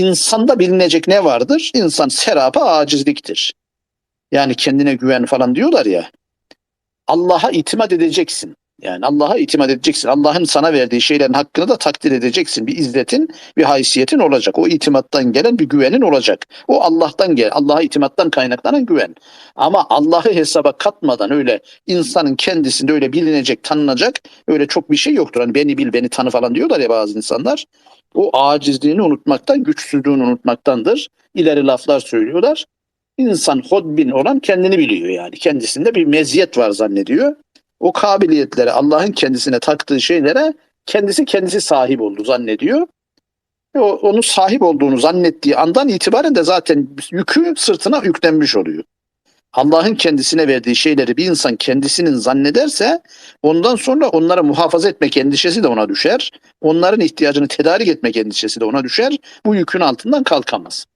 insanda bilinecek ne vardır? İnsan serapa acizliktir. Yani kendine güven falan diyorlar ya. Allah'a itimat edeceksin. Yani Allah'a itimat edeceksin. Allah'ın sana verdiği şeylerin hakkını da takdir edeceksin. Bir izzetin, bir haysiyetin olacak. O itimattan gelen bir güvenin olacak. O Allah'tan gel, Allah'a itimattan kaynaklanan güven. Ama Allah'ı hesaba katmadan öyle insanın kendisinde öyle bilinecek, tanınacak öyle çok bir şey yoktur. Hani beni bil, beni tanı falan diyorlar ya bazı insanlar. O acizliğini unutmaktan, güçsüzlüğünü unutmaktandır. İleri laflar söylüyorlar. İnsan hodbin olan kendini biliyor yani. Kendisinde bir meziyet var zannediyor. O kabiliyetlere, Allah'ın kendisine taktığı şeylere kendisi kendisi sahip oldu zannediyor. Ve o, onu sahip olduğunu zannettiği andan itibaren de zaten yükü sırtına yüklenmiş oluyor. Allah'ın kendisine verdiği şeyleri bir insan kendisinin zannederse ondan sonra onları muhafaza etmek endişesi de ona düşer. Onların ihtiyacını tedarik etmek endişesi de ona düşer. Bu yükün altından kalkamaz.